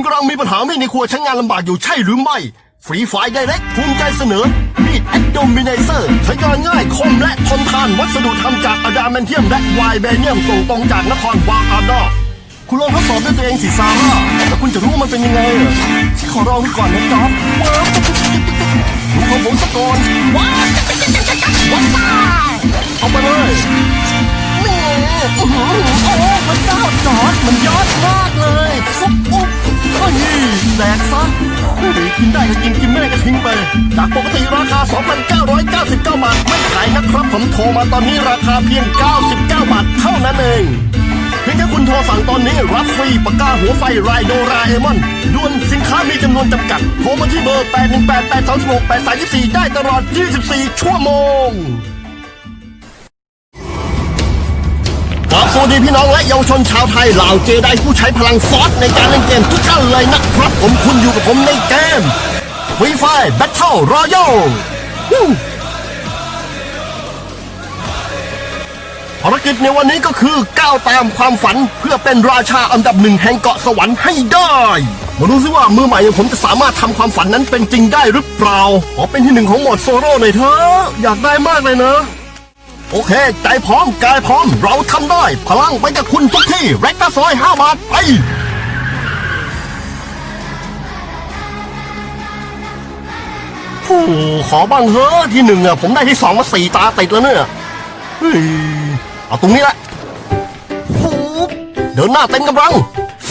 คุณกำลังมีปัญหาไมีดในครัวใช้งานลำบากอยู่ใช่หรือไม่ ฟรีไฟล์ไดเรกภูมิใจเสนอ มีดแอดโดมิเนเซอร์ใช้งานง่ายคมและทนทานวัสดุทำจากอะดามนเทียมและไวเบเนียมส่งตรงจากนครวางอาดอคุณลองทดสอบด้วยตัวเองสิซาร่าแล้วคุณจะรู้มันเป็นยังไงอะที่ขอลองก่อนนะจ๊อบว้าวดูของผมสะก่อนว้าว กินได้ก็กินกินไม่ได้ก็ทิ้งไป จากปกติราคา 2,999 บาท ไม่ขายนะครับ ผมโทรมาตอนนี้ราคาเพียง 99 บาทเท่านั้นเองเพียงแค่คุณโทรสั่งตอนนี้รับฟรีปากกาหัวไฟไรโดราเอมอนด่วนสินค้ามีจำนวนจำกัด โทรมาที่เบอร์ 818 836 8324 ได้ตลอด 24 ชั่วโมง ครับสวัสดีพี่น้องและเยาวชนชาวไทยเหล่าเจไดผู้ใช้พลังฟอสในการเล่นเกมทุกท่านเลยนะครับ ผมคุณอยู่กับผมในเกมฟรีไฟแบทเทิลรอยัลภารกิจในวันนี้ก็คือก้าวตามความฝันเพื่อเป็นราชาอันดับหนึ่งแห่งเกาะสวรรค์ให้ได้ มาดูซิว่ามือใหม่อย่างผมจะสามารถทำความฝันนั้นเป็นจริงได้หรือเปล่า ขอเป็นที่หนึ่งของหมวดโซโล่หน่อยเถอะอยากได้มากเลยนะ โอเค ใจพร้อมกายพร้อม เราทำได้ พลังไปกับคุณทุกที่ แร็กตาซอยห้าบาท ไปโอ้ขอบ้างเฮ้อะที่หนึ่งอะผมได้ที่สองมาสี่ตาติดแล้วเนี่ยเฮ้ยเอาตรงนี้แหละฟูบเดินหน้าเต็มกำลัง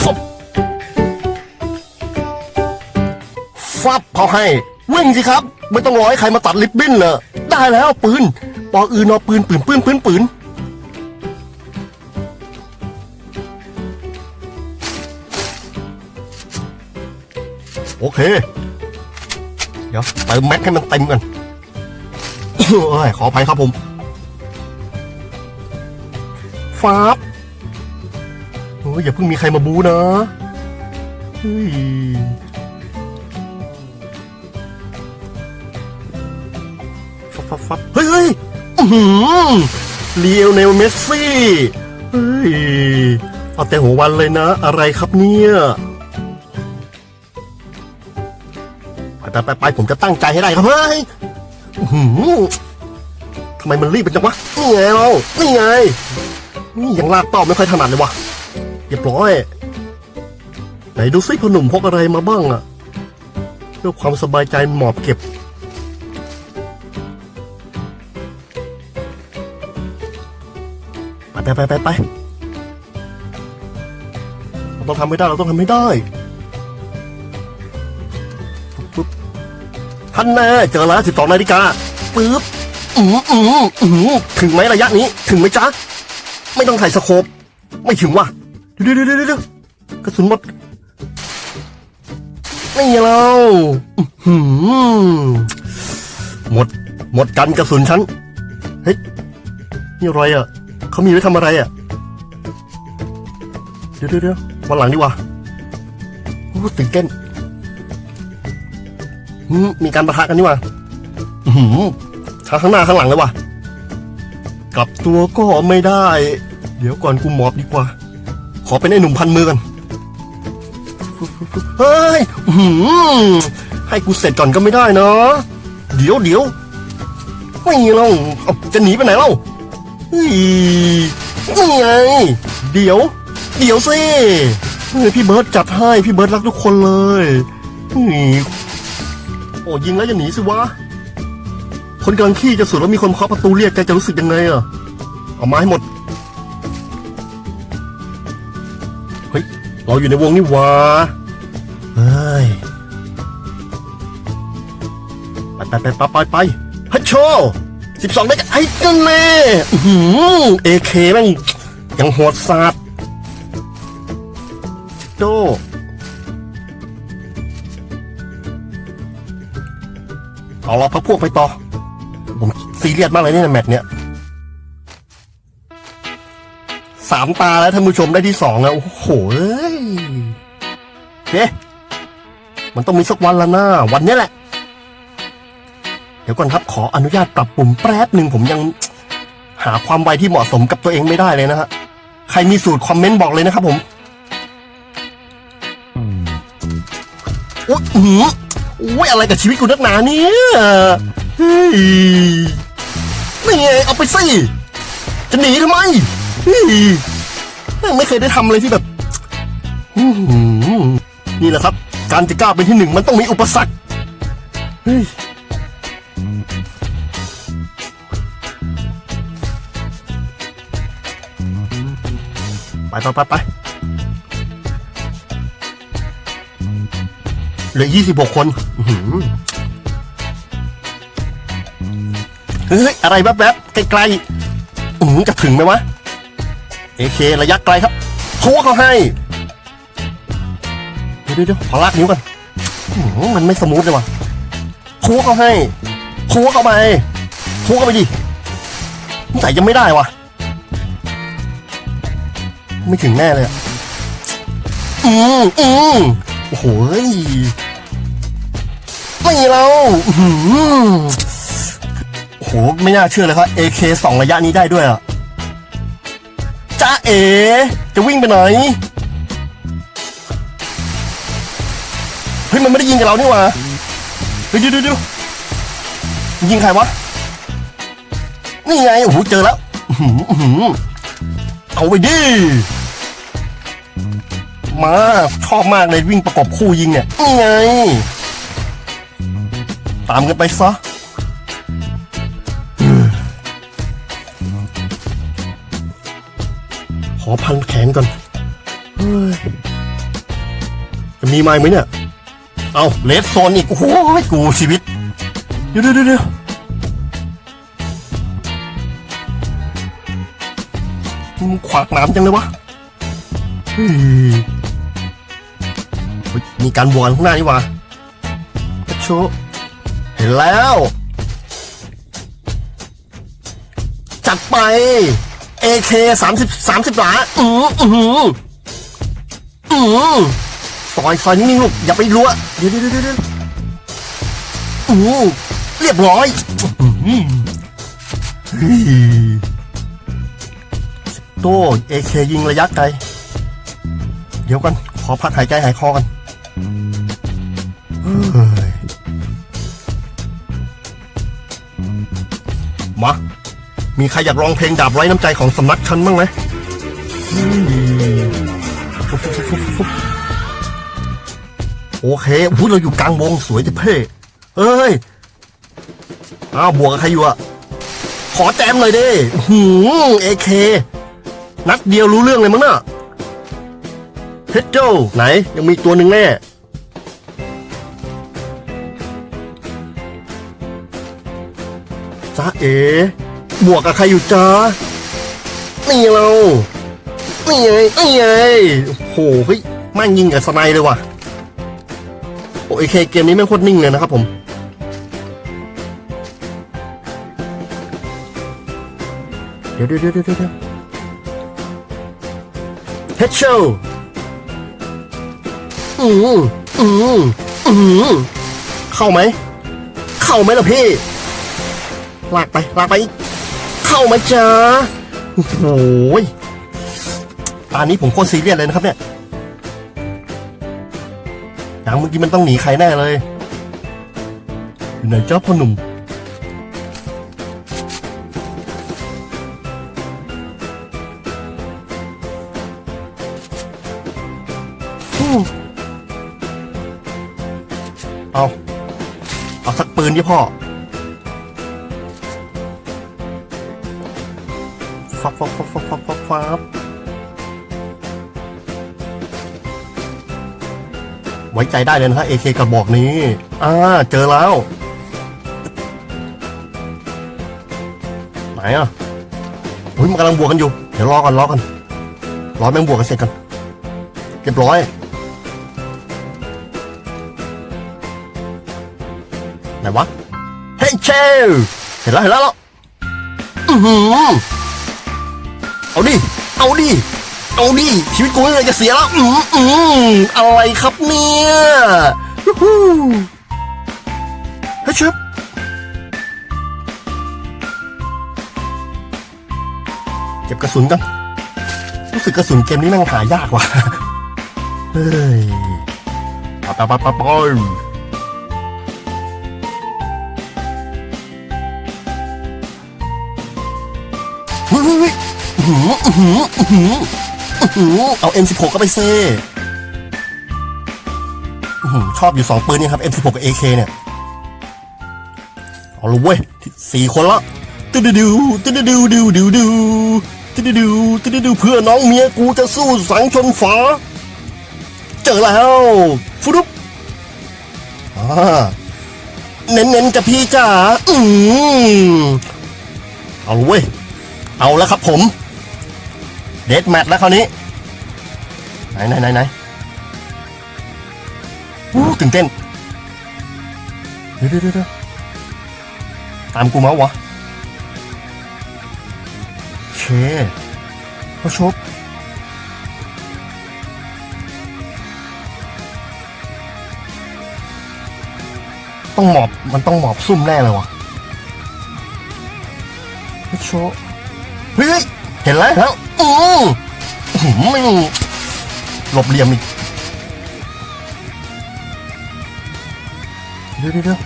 ฟุบฟับเขาให้ วิ่งสิครับ ไม่ต้องรอให้ใครมาตัดลิปบิ้นเลยได้แล้วปืน ปออื่นอปืนปืนปืนปืนปืนโอเค เดี๋ยวเติมแม็กให้มันเต็มกันโอ้ยขออภัยครับผมฟาบโอ้ยอย่าเพิ่งมีใครมาบูนะเฮ้ยฟับฟับฟับเฮ้ย เฮ้ยอื้อหือเลียวเนลเมสซี่เฮ้ยเอาแต่หัววันเลยนะ อะไรครับเนี่ยไปไปไปไปผมจะตั้งใจให้ได้ครับเฮ้ยทำไมมันรีบเป็นจังวะ นี่ไงเรา นี่ไง นี่ยังลากเป้าไม่ค่อยถนัดเลยวะเรียบร้อย ไหนดูซิพ่อหนุ่มพกอะไรมาบ้างอะเพื่อความสบายใจหมอบเก็บ ไปไปไปไปไปเราต้องทำให้ได้เราต้องทำให้ได้ปุ๊บปุ๊บท่านแน่เจอแล้วสิบสองนาฬิกาปึ๊บอืมอืมอืมถึงไหมระยะนี้ ถึงไหมจ๊ะไม่ต้องใส่สโคปไม่ถึงว่ะเดี๋ยวเดี๋ยวเดี๋ยวเดี๋ยกระสุนหมดนี่เราอื้อหือหมด หมดกันกระสุนฉัน เฮ้ย นี่อะไรอะ เขามีไว้ทำอะไรอะเดี๋ยวเดี๋ยวเดี๋ยววันหลังดีกว่าโอ้ตื่นเต้นมีการประทะกันนี่ว่าทั้งข้างหน้าข้างหลังเลยว่ะ กลับตัวก็ไม่ได้ เดี๋ยวก่อนกูหมอบดีกว่า ขอเป็นไอ้หนุ่มพันมือกันเฮ้ยให้กูเสร็จก่อนก็ไม่ได้เนาะเดี๋ยวเดี๋ยวไม่เราเอาจะหนีไปไหนเล่า เฮ้ยนี่ไงเดี๋ยว เดี๋ยวสิเฮ้ยพี่เบิร์ดจัดให้พี่เบิร์ดรักทุกคนเลยเฮ้ยโอ้ยิงแล้วอย่าหนีสิวะ คนกำลังขี้จะสุดแล้วมีคนเคาะประตูเรียกแกจะรู้สึกยังไงอะเอามาให้หมด เฮ้ย เราอยู่ในวงนี่วะเฮ้ยไปไปไปไปไปไปฮัทโช สิบสองได้ไอ้กันแน่เอเคแม่งยังโหดสาดโดเอาละพักพวกไปต่อ ผมซีเรียสมากเลยเนี่ยแมตช์เนี้ยสามตาแล้วท่านผู้ชมได้ที่สองแล้วโอ้โหเอ้ยโอเคมันต้องมีสักวันละนะวันนี้แหละ เดี๋ยวก่อนครับขออนุญาตปรับปรุงแป๊บหนึ่งผมยังหาความไวที่เหมาะสมกับตัวเองไม่ได้เลยนะฮะใครมีสูตรคอมเมนต์บอกเลยนะครับผมอุ๊ยอื้อหืออุ๊ยอะไรกับชีวิตกูนักหนาเนี่ยเฮ้ยนี่ไงเอาไปสิจะหนีทำไมเฮ้ยไม่เคยได้ทำอะไรที่แบบนี่แหละครับ การจะกล้าเป็นที่หนึ่งมันต้องมีอุปสรรคเฮ้ย ไปไปไปไปเหลือยี่สิบหกคนเฮ้ย อะไรแวบๆ ไกลๆอือหือจะถึงไหมวะ เอเค ระยะไกลครับโค้เขาให้ เดี๋ยวเดี๋ยวขอลากนิ้วกันอื้อหือมันไม่สมูทเลยวะโค้เขาให้ โค้เข้าไปโค้เข้าไปดิใส่ยังไม่ได้วะไม่ถึงแน่เลยอะอืมอืมโอ้โหยไม่เราอื้อหือโอ้โห ไม่น่าเชื่อเลยครับ AK สองระยะนี้ได้ด้วยอะจ้าเอ จะวิ่งไปไหน เฮ้ย มันไม่ได้ยิงกับเรานี่หว่าเฮ้ยดี๋ยวเดี๋ยวเดี๋ ยิงใครวะ นี่ไง โอ้โห เจอแล้วเอาไปดิ มาชอบมากเลยวิ่งประกบคู่ยิงเนี่ย นี่ไง ตามกันไปซะขอพันแขนก่อนจะมีไม้ไหมเนี่ย เอาเลสโซนอีก โอ้โหกูชีวิต ดี๋ยวเดี๋ยวเดี๋ยวมึงขวากหนามจังเลยวะเฮ้ยเฮ้ยมีการวกกันข้างหน้านี่วะโชเห็นแล้ว จัดไป AK สามสิบสามสิบหลาอืออืออือซอยซอยนิ่งๆลูกอย่าไปรัวเดี๋ยวเดี๋ยวเดี๋ยวเดี๋ยวอือ เรียบร้อยอื้อหือเฮ้ยโต้ AK ยิงระยะไกล เดี๋ยวกัน ขอพักหายใจหายคอกันเฮ้ยมา มีใครอยากร้องเพลงดาบไร้น้ำใจของสำนักฉันบ้างไหมโอเคพูดเราอยู่กลางวงสวยจะเพ่เอ้ย อ้าวบวกกับใครอยู่อะขอแจมหน่อยดิหืมเอเคนัดเดียวรู้เรื่องเลยมั้งเน่ะเพชรโจ้ไหนยังมีตัวหนึ่งแน่จ้าเอ๋บวกกับใครอยู่จ้านี่เรานี่ไงนี่ไงโอ้โหเฮ้ยแม่งยิงกับสไนเลยว่ะโอเคเกมนี้แม่งโคตรนิ่งเลยนะครับผม เดี๋ยวเดี๋ยวเดี๋ยวเดี๋ยวเดี๋ยวเฮดโชว์อืมอืมอืมเข้าไหม เข้าไหมล่ะพี่ ลากไป ลากไปอีกเข้ามาจ้าโอ้โหยตอนนี้ผมโคตรซีเรียสเลยนะครับเนี่ยอย่างเมื่อกี้มันต้องหนีใครแน่เลยอยู่ไหนเจ้าพ่อหนุ่ม เอา เอาสักปืนดิพ่อ ฟับฟับฟับฟับฟับฟับฟับไว้ใจได้เลยนะฮะ AK กระบอกนี้ อ่า เจอแล้ว ไหนอะอุ้ยมันกำลังบวกกันอยู่ เดี๋ยวรอก่อนรอก่อนรอแม่งบวกกันเสร็จกันเรียบร้อย ไหนวะ เฮ้ยเชลเห็นแล้วเห็นแล้วอือหือเอาดิ เอาดิ เอาดิ ชีวิตกูไม่เลยจะเสียแล้ว อืมอืมอะไรครับเนี่ยฮู้ฮู้เฮ้ยชิบเก็บกระสุนกัน รู้สึกกระสุนเกมนี้แม่งหายากว่ะ เฮ้ยไปไปไปไปเหืออื้อหืออื้อหืออื้อหือเอา M16 ก็ไปเซ่อื้อหือชอบอยู่สองปืนนี่ครับ M16 กับ AK เนี่ย เอาละเว้ยสี่คนละตึ๊ดดูตึ๊ดดูดูดูดูตึ๊ดดูตึ๊ดดูเพื่อน้องเมียกูจะสู้สังชนฝาเจอแล้วฟุดุบอ่าเน้นๆกับพี่จ๋าอืมเอาละเว้ย เอาแล้วครับผม เดดแมทแล้วคราวนี้ ไหนไหนไหนไหนตื่นเต้นเดี๋ยวเดี๋ยวเดี๋ยวตามกูมาวะเคพระชกต้องหมอบ มันต้องหมอบซุ่มแน่เลยวะพระชกเฮ้ย เห็นแล้วเห็นแล้วอือไม่หลบเหลี่ยมอีกเดี๋ยวเดี๋ยวเดี๋ยว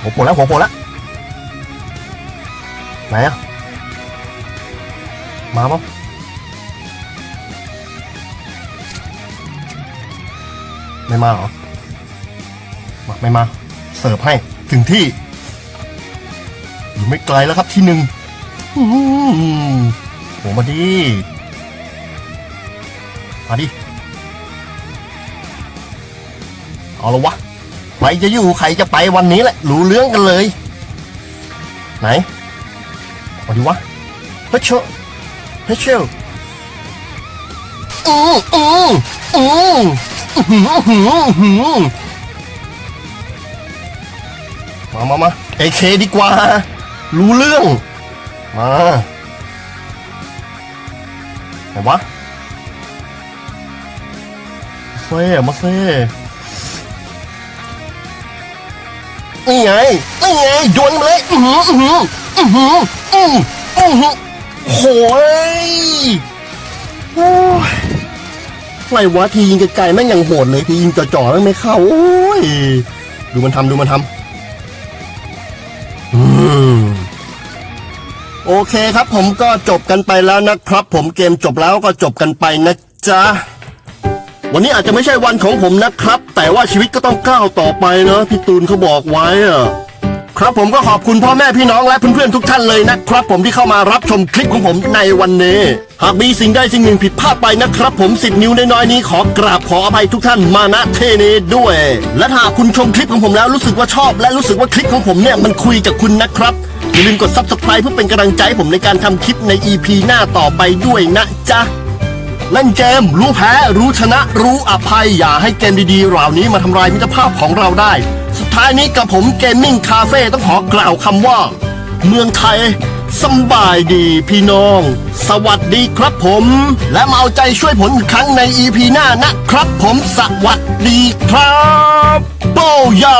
หัวโผล่แล้วหัวโผล่แล้วไหนอะมาปะไม่มาเหรอมาไม่มา เสิร์ฟให้ถึงที่ อยู่ไม่ไกลแล้วครับที่หนึ่ง อื้อหือโหมาดิ มาดิ เอาละวะ ใครจะอยู่ใครจะไปวันนี้แหละ รู้เรื่องกันเลย ไหนมาดิวะเฮ้ยเชลเฮ้ยเชลอืมอืมอืมอื้อหืออื้อหือมามามาเอเคดีกว่า รู้เรื่อง มาไหนวะเซ่มาเซ่นี่ไงนี่ไงโยนมาเลยอือหืออือหืออือหืออืออือหือโหยโอ้ยไรวะทียิงไกลๆแม่งยังโหดเลยทียิงจ่อๆแม่งไม่เข้าโอ้ยดูมันทำดูมันทำ โอเคครับผมก็จบกันไปแล้วนะครับ ผมเกมจบแล้วก็จบกันไปนะจ๊ะวันนี้อาจจะไม่ใช่วันของผมนะครับ แต่ว่าชีวิตก็ต้องก้าวต่อไปนะพี่ตูนเขาบอกไว้อะครับผมก็ขอบคุณพ่อแม่พี่น้องและเพื่อนๆทุกท่านเลยนะครับ ผมที่เข้ามารับชมคลิปของผมในวันนี้ หากมีสิ่งใดสิ่งหนึ่งผิดพลาดไปนะครับ ผมสิบนิ้วน้อยๆนี้ขอกราบขออภัยทุกท่านมาณเทนี้ด้วย และหากคุณชมคลิปของผมแล้วรู้สึกว่าชอบ และรู้สึกว่าคลิปของผมเนี่ยมันคุยกับคุณนะครับ อย่าลืมกด subscribe เพื่อเป็นกำลังใจให้ผมในการทำคลิปใน EP หน้าต่อไปด้วยนะจ๊ะ เล่นเกมรู้แพ้ รู้ชนะ รู้อภัย อย่าให้เกมดีๆเหล่านี้มาทำลายมิตรภาพของเราได้ สุดท้ายนี้กับผมเกมมิ่งคาเฟ่ต้องขอกล่าวคำว่า เมืองไทยสบายดีพี่น้อง สวัสดีครับผม และมาเอาใจช่วยผลอีกครั้งใน EP หน้านะครับผมสวัสดีครับโบยา